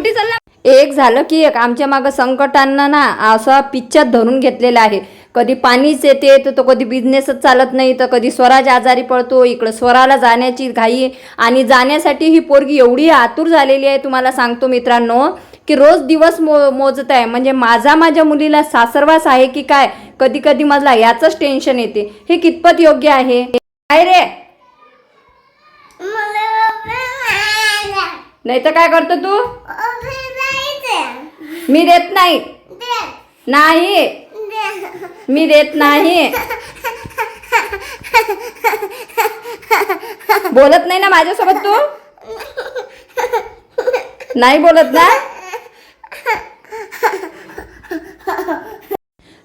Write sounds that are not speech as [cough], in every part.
कुठे चालला एक झालं की एक. आमच्या मागं संकटांना ना असा पिच्चर धरून घेतलेला आहे. कधी पाणीच येते तर तो कधी बिझनेसच चालत नाही तर कधी स्वराज आजारी पडतो इकडं स्वराला जाण्याची घाई आणि जाण्यासाठी ही पोरगी एवढी आतुर झालेली आहे तुम्हाला सांगतो मित्रांनो की रोज दिवस मो मोजत आहे. म्हणजे माझा माझ्या मुलीला सासरवास आहे की काय? कधी कधी मला याचंच टेन्शन येते. हे कितपत योग्य आहे? काय रे? नाही तर काय करतो तू? मी देत नाही. नाही. मी देत नाही. बोलत नाही ना माझ्यासोबत तू? नाही बोलत ना?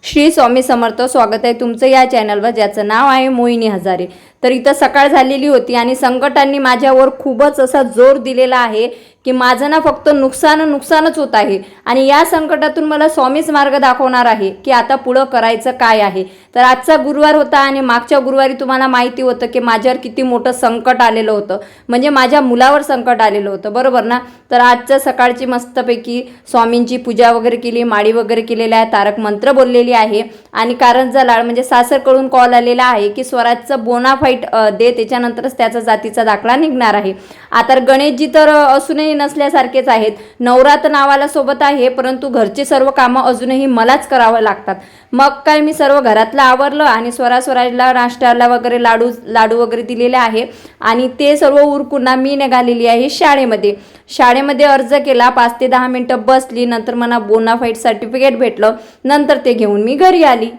श्री स्वामी समर्थ स्वागत आहे तुमचं या चॅनलवर ज्याचं नाव आहे मोहिनी हजारे. तर इथं सकाळ झालेली होती आणि संकटांनी माझ्यावर खूपच असा जोर दिलेला आहे की माझं ना फक्त नुकसान नुकसानच होत आहे. आणि या संकटातून मला स्वामीच मार्ग दाखवणार आहे की आता पुढं करायचं काय आहे. तर आजचा गुरुवार होता आणि मागच्या गुरुवारी तुम्हाला माहिती होतं की माझ्यावर किती मोठं संकट आलेलं होतं. म्हणजे माझ्या मुलावर संकट आलेलं होतं. बरोबर ना? तर आजच्या सकाळची मस्तपैकी स्वामींची पूजा वगैरे केली माळी वगैरे केलेल्या आहे तारक मंत्र बोललेली आहे. आणि कारंजा लाड म्हणजे सासरकडून कॉल आलेला आहे की स्वराजचं बोनाफ फाईट दे त्याच्यानंतरच त्याचा जातीचा दाखला निघणार आहे. आता गणेशजी तर असूनही नसल्यासारखेच आहेत. नवरा तर नावाला सोबत आहे परंतु घरचे सर्व कामं अजूनही मलाच करावं लागतात. मग काय मी सर्व घरातलं आवरलं आणि स्वरा स्वराजला नाश्त्याला वगैरे लाडू लाडू वगैरे दिलेले आहे आणि ते सर्व उरकुना मी निघालेली आहे शाळेमध्ये. शाळेमध्ये अर्ज केला पाच ते दहा मिनटं बसली नंतर मला बोनाफाईट सर्टिफिकेट भेटलं नंतर ते घेऊन मी घरी आली.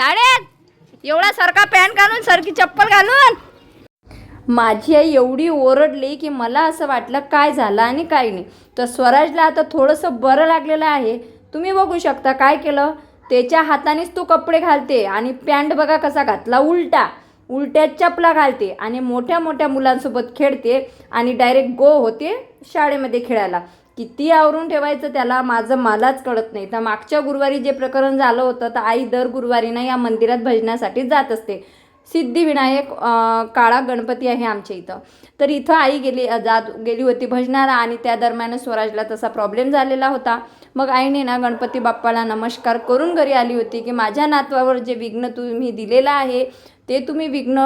शाळेत. एवढा सारखा पॅन्ट घालून सारखी चप्पल घालून. माझी आई एवढी ओरडली की मला असं वाटलं काय झालं आणि काय नाही. तर स्वराजला आता थोडंसं बरं लागलेलं आहे. तुम्ही बघू शकता काय केलं. त्याच्या हातानेच तो कपडे घालते आणि पॅन्ट बघा कसा घातला. उलटा उलट्या चपला घालते आणि मोठ्या मोठ्या मुलांसोबत खेळते आणि डायरेक्ट गो होते शाळेमध्ये खेळायला. किती आवरून ठेवायचं त्याला माझं मलाच कळत नाही. तर मागच्या गुरुवारी जे प्रकरण झालं होतं तर आई दर गुरुवारी ना या मंदिरात भजनासाठी जात असते. सिद्धिविनायक काळा गणपती आहे आमच्या इथं. तर इथं आई गेली जात गेली होती भजनाला आणि त्या दरम्यान स्वराजला तसा प्रॉब्लेम झालेला होता. मग आईने ना गणपती बाप्पाला नमस्कार करून घरी आली होती की माझ्या नातवावर जे विघ्न तुम्ही दिलेलं आहे ते तुम्ही विघ्न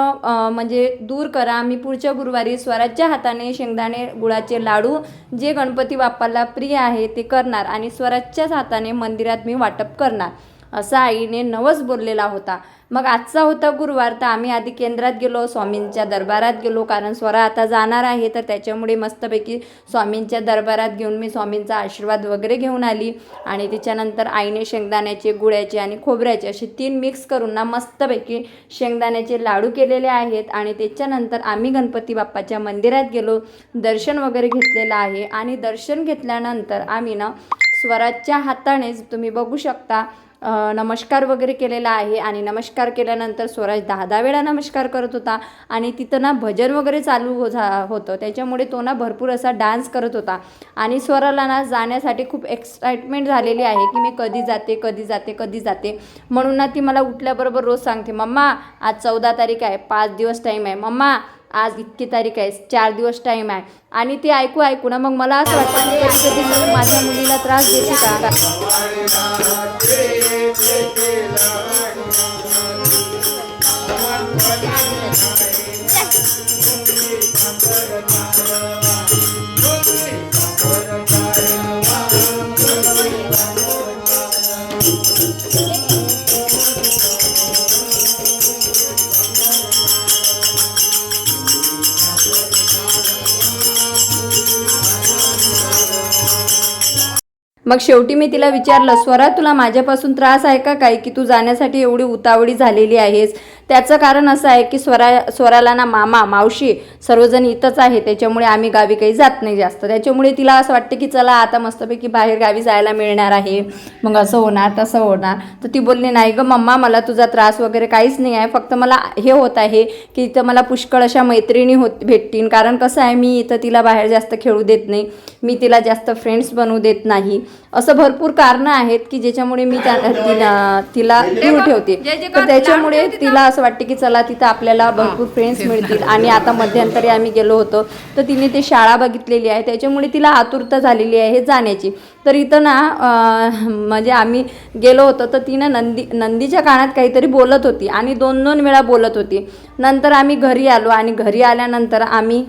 म्हणजे दूर करा. मी पुढच्या गुरुवारी स्वराजच्या हाताने शेंगदाणे गुळाचे लाडू जे गणपती बाप्पाला प्रिय आहे ते करणार आणि स्वराजच्याच हाताने मंदिरात मी वाटप करणार. असा आईने नवस बोललेला होता. मग आजचा होता गुरुवार तर आम्ही आधी केंद्रात गेलो स्वामींच्या दरबारात गेलो. कारण स्वरा आता जाणार आहे तर त्याच्यामुळे मस्तपैकी स्वामींच्या दरबारात घेऊन मी स्वामींचा आशीर्वाद वगैरे घेऊन आली. आणि त्याच्यानंतर आईने शेंगदाण्याचे गुळ्याचे आणि खोबऱ्याचे असे तीन मिक्स करून ना मस्तपैकी शेंगदाण्याचे लाडू केलेले आहेत. आणि त्याच्यानंतर आम्ही गणपती बाप्पाच्या मंदिरात गेलो. दर्शन वगैरे घेतलेलं आहे. आणि दर्शन घेतल्यानंतर आम्ही ना स्वराजच्या हातानेच तुम्ही बघू शकता नमस्कार वगैरे केलेला आहे आणि नमस्कार केल्यानंतर स्वराज दहा दहा वेळा नमस्कार करत होता. आणि तिथं ना भजन वगैरे चालू हो झा होतं. त्याच्यामुळे तो ना भरपूर असा डान्स करत होता. आणि स्वराला ना जाण्यासाठी खूप एक्साइटमेंट झालेली आहे की मी कधी जाते कधी जाते कधी जाते. म्हणून ना ती मला उठल्याबरोबर रोज सांगते मम्मा आज चौदा तारीख आहे पाच दिवस टाईम आहे. मम्मा आज इतकी तारीख आहे चार दिवस टाईम आहे. आणि ते ऐकू ऐकू ना मग मला असं वाटतं की कधी कधी मी माझ्या मुलीला त्रास देते का? मग शेवटी मी तिला विचारलं स्वरा तुला माझ्यापासून त्रास आहे का काय की तू जाण्यासाठी एवढी उतावळी झालेली आहेस? त्याचं कारण असं आहे की स्वरा स्वराला ना मामा मावशी सर्वजण इथंच आहे. त्याच्यामुळे आम्ही गावी काही जात नाही जास्त. त्याच्यामुळे तिला असं वाटतं की चला आता मस्तपैकी बाहेर गावी जायला मिळणार आहे. मग असं होणार तसं होणार. तर ती बोलली नाही गं मम्मा मला तुझा त्रास वगैरे काहीच नाही आहे. फक्त मला हे होत आहे की इथं मला पुष्कळ अशा मैत्रिणी होत भेटतील. कारण कसं आहे मी इथं तिला बाहेर जास्त खेळू देत नाही. मी तिला जास्त फ्रेंड्स बनवू देत नाही. असं भरपूर कारणं आहेत की ज्याच्यामुळे मी त्या [laughs] तिला तिला दूर ठेवते. तर त्याच्यामुळे तिला असं वाटते की चला तिथं आपल्याला भरपूर फ्रेंड्स मिळतील. आणि आता मध्यंतरी आम्ही गेलो होतो. तर तिने ते शाळा बघितलेली आहे. त्याच्यामुळे तिला आतुरता झालेली आहे जाण्याची. तर इथं ना म्हणजे आम्ही गेलो होतो तर तिनं नंदी नंदीच्या कानात काहीतरी बोलत होती आणि दोन दोन वेळा बोलत होती. नंतर आम्ही घरी आलो आणि घरी आल्यानंतर आम्ही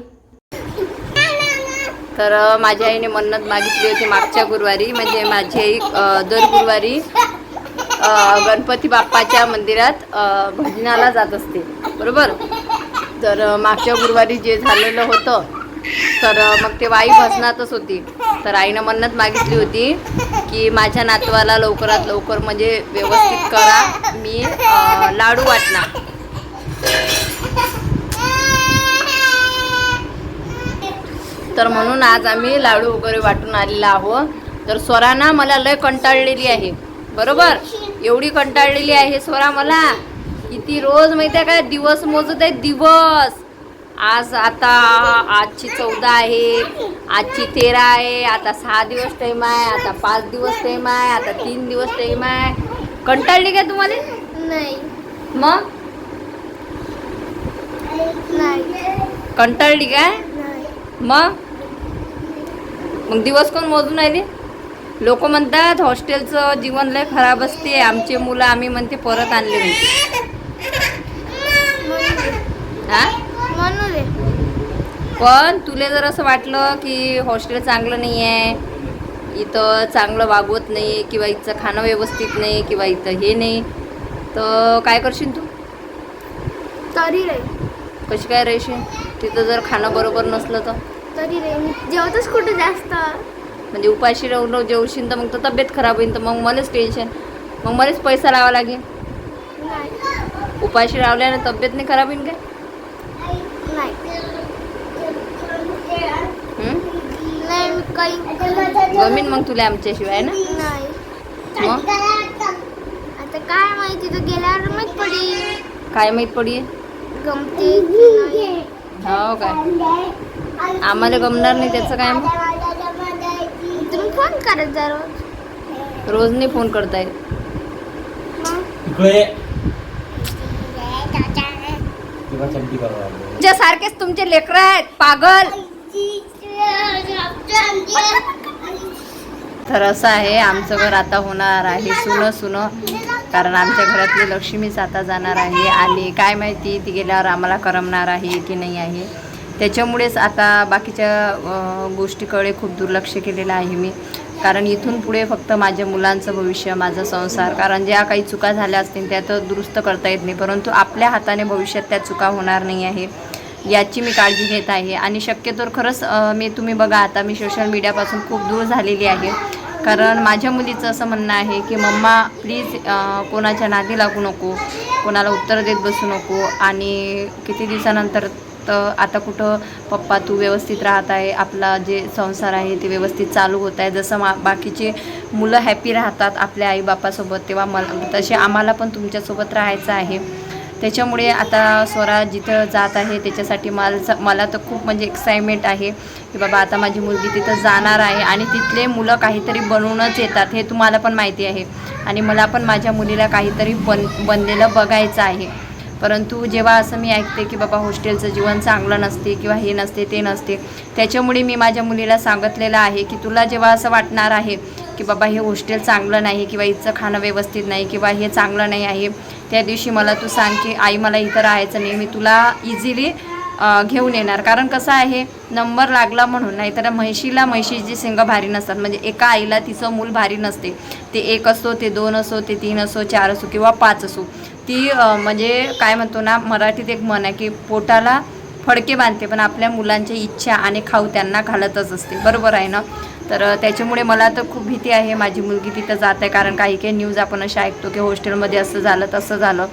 तर माझ्या आईने मन्नत मागितली होती मागच्या गुरुवारी. म्हणजे माझी आई दर गुरुवारी गणपती बाप्पाच्या मंदिरात भजनाला जात असते. बरोबर? तर मागच्या गुरुवारी जे झालेलं होतं तर मग ते वाई भजनातच होती. तर आईनं मन्नत मागितली होती की माझ्या नातवाला लवकरात लवकर म्हणजे व्यवस्थित करा. मी लाडू वाटणार. तर म्हणून आज आम्ही लाडू वगैरे वाटून आलेला आहोत. तर स्वरा ना मला लय कंटाळलेली आहे. बरोबर? एवढी कंटाळलेली आहे स्वरा मला. किती रोज माहिती आहे काय दिवस मोजत आहे दिवस. आज आता आजची चौदा आहे. आजची तेरा आहे. आता सहा दिवस टाईम आहे. आता पाच दिवस टाईम आहे. आता तीन दिवस टाईम आहे. कंटाळली काय तुम्हाला? नाही. मग? नाही. कंटाळली काय? मग? मग दिवस कोण मोजून राहिले लोक म्हणतात हॉस्टेलचं जीवन लय खराब असते. आमचे मुलं आम्ही म्हणते परत आणले म्हणते हा पण तुला जर असं वाटलं की हॉस्टेल चांगलं नाही आहे इथं चांगलं वागवत नाही किंवा इथं खाणं व्यवस्थित नाही किंवा इथं हे नाही तर काय करशील तू? तरी रे. कशी काय राहशील? तिथं जर खाणं बरोबर नसलं तर? तरी रे मी जेवतच कुठे जास्त. म्हणजे उपाशी राहून राहून जेवशील तर मग तर तब्येत खराब होईल तर मग मलाच टेन्शन मग मलाच पैसा लावा लागेल. उपाशी रावल्याने तब्येत नाही खराब होईल काय? नाही. हं? नाही मी काही गमीन मग तुला आमच्याशिवाय ना? नाही. मग? आता काय माहिती तर गेल्यावर माहीत पडी काय माहीत पडी गमते. हो काय? आम्हाला गमणार नाही त्याचं काय? तुम्ही फोन करत जा रोज. रोज नाही फोन बरोबर तुमच्या सारखेच तुमचे लेकरं आहेत पागल. तर असं आहे आमचं घर आता होणार आहे सुनं सुनं कारण आमच्या घरातली लक्ष्मीच आता जाणार आहे. आणि काय माहिती ती गेल्यावर आम्हाला करमणार आहे की नाही आहे. त्याच्यामुळेच आता बाकीच्या गोष्टीकडे खूप दुर्लक्ष केलेलं आहे मी. कारण इथून पुढे फक्त माझ्या मुलांचं भविष्य माझा संसार कारण ज्या काही चुका झाल्या असतील त्या तर दुरुस्त करता येत नाही. परंतु आपल्या हाताने भविष्यात त्या चुका होणार नाही आहे याची मी काळजी घेत आहे. आणि शक्यतोवर खरंच मी तुम्ही बघा आता मी सोशल मीडियापासून खूप दूर झालेली आहे. कारण माझ्या मुलीचं असं म्हणणं आहे की मम्मा प्लीज कोणाच्या नादी लागू नको कोणाला उत्तर देत बसू नको. आणि किती दिवसानंतर तर आता कुठं पप्पा तू व्यवस्थित राहत आहे आपला जे संसार आहे ते व्यवस्थित चालू होत आहे. जसं मा बाकीचे मुलं हॅपी राहतात आपल्या आईबापासोबत तेव्हा मला तसे आम्हाला पण तुमच्यासोबत राहायचं आहे. त्याच्यामुळे आता स्वरा जिथं जात आहे त्याच्यासाठी मला मला तर खूप म्हणजे एक्साइटमेंट आहे की बाबा आता माझी मुलगी तिथं जाणार आहे आणि तिथले मुलं काहीतरी बनवूनच येतात हे तुम्हाला पण माहिती आहे. आणि मला पण माझ्या मुलीला काहीतरी बन बनलेलं बघायचं आहे. परंतु जेव्हा असं मी ऐकते की बाबा हॉस्टेलचं जीवन चांगलं नसते किंवा हे नसते ते नसते त्याच्यामुळे मी माझ्या मुलीला सांगितलेलं आहे की तुला जेव्हा असं वाटणार आहे की बाबा हे हॉस्टेल चांगलं नाही किंवा इथचं खाणं व्यवस्थित नाही किंवा हे चांगलं नाही आहे त्या दिवशी मला तू सांग की आई मला इथं राहायचं नाही मी तुला इझिली घेऊन येणार. कारण कसं आहे नंबर लागला म्हणून नाहीतर म्हैशीला म्हैशीची सिंग भारी नसतात. म्हणजे एका आईला तिचं मूल भारी नसते. ते एक असो ते दोन असो ते तीन असो चार असो किंवा पाच असो. ती म्हणजे काय म्हणतो ना मराठीत एक म्हण आहे की पोटाला फडके बांधते पण आपल्या मुलांच्या इच्छा आणि खाऊ त्यांना घालतच असते. बरोबर आहे ना? तर त्याच्यामुळे मला तर खूप भीती आहे. माझी मुलगी तिथं जात आहे कारण काही काही न्यूज आपण अशा ऐकतो की हॉस्टेलमध्ये असं झालं तसं झालं.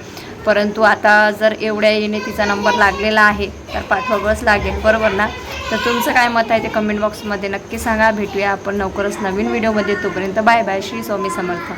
परंतु आता जर एवढ्या येणे तिचा नंबर लागलेला आहे तर पाठवावंच लागेल. बरोबर ना? तर तुमचं काय मत आहे ते कमेंट बॉक्समध्ये नक्की सांगा. भेटूया आपण लवकरच नवीन व्हिडिओमध्ये तोपर्यंत बाय बाय श्री स्वामी समर्थ.